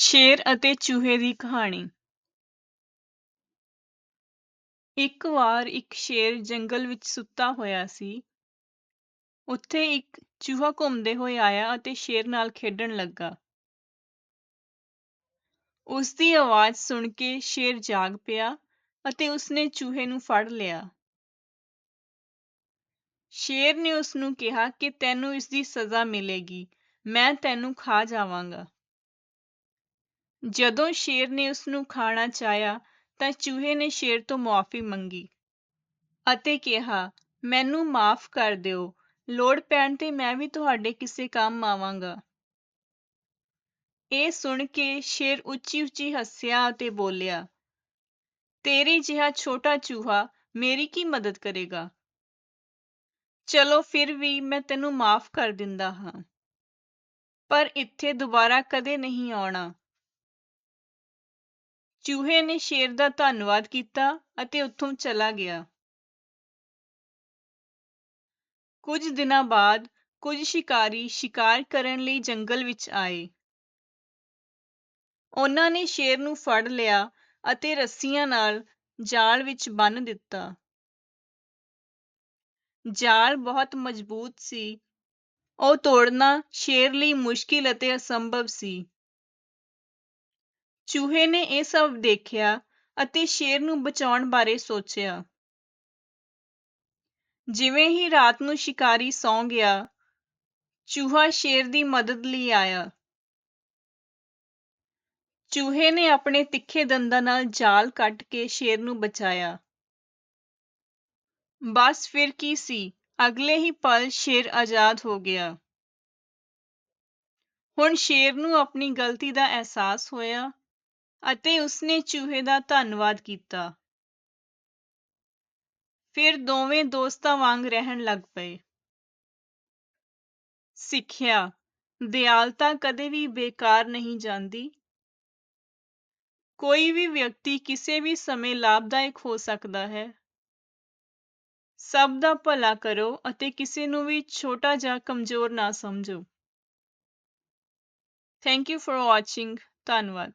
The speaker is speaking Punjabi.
ਸ਼ੇਰ ਅਤੇ ਚੂਹੇ ਦੀ ਕਹਾਣੀ। ਇੱਕ ਵਾਰ ਇੱਕ ਸ਼ੇਰ ਜੰਗਲ ਵਿੱਚ ਸੁੱਤਾ ਹੋਇਆ ਸੀ। ਉੱਥੇ ਇੱਕ ਚੂਹਾ ਘੁੰਮਦੇ ਹੋਏ ਆਇਆ ਅਤੇ ਸ਼ੇਰ ਨਾਲ ਖੇਡਣ ਲੱਗਾ। ਉਸ ਦੀ ਆਵਾਜ਼ ਸੁਣ ਕੇ ਸ਼ੇਰ ਜਾਗ ਪਿਆ ਅਤੇ ਉਸਨੇ ਚੂਹੇ ਨੂੰ ਫੜ ਲਿਆ। ਸ਼ੇਰ ਨੇ ਉਸਨੂੰ ਕਿਹਾ ਕਿ ਤੈਨੂੰ ਇਸਦੀ ਸਜ਼ਾ ਮਿਲੇਗੀ, ਮੈਂ ਤੈਨੂੰ ਖਾ ਜਾਵਾਂਗਾ। ਜਦੋਂ ਸ਼ੇਰ ਨੇ ਉਸਨੂੰ ਖਾਣਾ ਚਾਹਿਆ ਤਾਂ ਚੂਹੇ ਨੇ ਸ਼ੇਰ ਤੋਂ ਮੁਆਫ਼ੀ ਮੰਗੀ ਅਤੇ ਕਿਹਾ, ਮੈਨੂੰ ਮਾਫ਼ ਕਰ ਦਿਓ, ਲੋੜ ਪੈਣ ਤੇ ਮੈਂ ਵੀ ਤੁਹਾਡੇ ਕਿਸੇ ਕੰਮ ਆਵਾਂਗਾ। ਇਹ ਸੁਣ ਕੇ ਸ਼ੇਰ ਉੱਚੀ-ਉੱਚੀ ਹੱਸਿਆ ਅਤੇ ਬੋਲਿਆ, ਤੇਰੇ ਜਿਹਾ ਛੋਟਾ ਚੂਹਾ ਮੇਰੀ ਕੀ ਮਦਦ ਕਰੇਗਾ? ਚਲੋ ਫਿਰ ਵੀ ਮੈਂ ਤੈਨੂੰ ਮਾਫ਼ ਕਰ ਦਿੰਦਾ ਹਾਂ, ਪਰ ਇੱਥੇ ਦੁਬਾਰਾ ਕਦੇ ਨਹੀਂ ਆਉਣਾ। ਚੂਹੇ ਨੇ ਸ਼ੇਰ ਦਾ ਧੰਨਵਾਦ ਕੀਤਾ ਅਤੇ ਉੱਥੋਂ ਚਲਾ ਗਿਆ। ਕੁਝ ਦਿਨਾਂ ਬਾਅਦ ਕੁਝ ਸ਼ਿਕਾਰੀ ਸ਼ਿਕਾਰ ਕਰਨ ਲਈ ਜੰਗਲ ਵਿੱਚ ਆਏ। ਉਹਨਾਂ ਨੇ ਸ਼ੇਰ ਨੂੰ ਫੜ ਲਿਆ ਅਤੇ ਰੱਸੀਆਂ ਨਾਲ ਜਾਲ ਵਿੱਚ ਬੰਨ੍ਹ ਦਿੱਤਾ। ਜਾਲ ਬਹੁਤ ਮਜ਼ਬੂਤ ਸੀ। ਉਹ ਤੋੜਨਾ ਸ਼ੇਰ ਲਈ ਮੁਸ਼ਕਿਲ ਅਤੇ ਅਸੰਭਵ ਸੀ। ਚੂਹੇ ਨੇ ਇਹ ਸਭ ਦੇਖਿਆ ਅਤੇ ਸ਼ੇਰ ਨੂੰ ਬਚਾਉਣ ਬਾਰੇ ਸੋਚਿਆ। ਜਿਵੇਂ ਹੀ ਰਾਤ ਨੂੰ ਸ਼ਿਕਾਰੀ ਸੌਂ ਗਿਆ, ਚੂਹਾ ਸ਼ੇਰ ਦੀ ਮਦਦ ਲਈ ਆਇਆ। ਚੂਹੇ ਨੇ ਆਪਣੇ ਤਿੱਖੇ ਦੰਦਾਂ ਨਾਲ ਜਾਲ ਕੱਟ ਕੇ ਸ਼ੇਰ ਨੂੰ ਬਚਾਇਆ। ਬਸ ਫਿਰ ਕੀ ਸੀ, ਅਗਲੇ ਹੀ ਪਲ ਸ਼ੇਰ ਆਜ਼ਾਦ ਹੋ ਗਿਆ। ਹੁਣ ਸ਼ੇਰ ਨੂੰ ਆਪਣੀ ਗਲਤੀ ਦਾ ਅਹਿਸਾਸ ਹੋਇਆ ਅਤੇ ਉਸਨੇ ਚੂਹੇ ਦਾ ਧੰਨਵਾਦ ਕੀਤਾ। ਫਿਰ ਦੋਵੇਂ ਦੋਸਤਾਂ ਵਾਂਗ ਰਹਿਣ ਲੱਗ ਪਏ। ਸਿੱਖਿਆ ਦਿਆਲਤਾ ਕਦੇ ਵੀ ਬੇਕਾਰ ਨਹੀਂ ਜਾਂਦੀ। ਕੋਈ ਵੀ ਵਿਅਕਤੀ ਕਿਸੇ ਵੀ ਸਮੇਂ ਲਾਭਦਾਇਕ ਹੋ ਸਕਦਾ ਹੈ। ਸਭ ਦਾ ਭਲਾ ਕਰੋ ਅਤੇ ਕਿਸੇ ਨੂੰ ਵੀ ਛੋਟਾ ਜਾਂ ਕਮਜ਼ੋਰ ਨਾ ਸਮਝੋ। ਥੈਂਕ ਯੂ ਫॉर ਵਾਚਿੰਗ ਧੰਨਵਾਦ।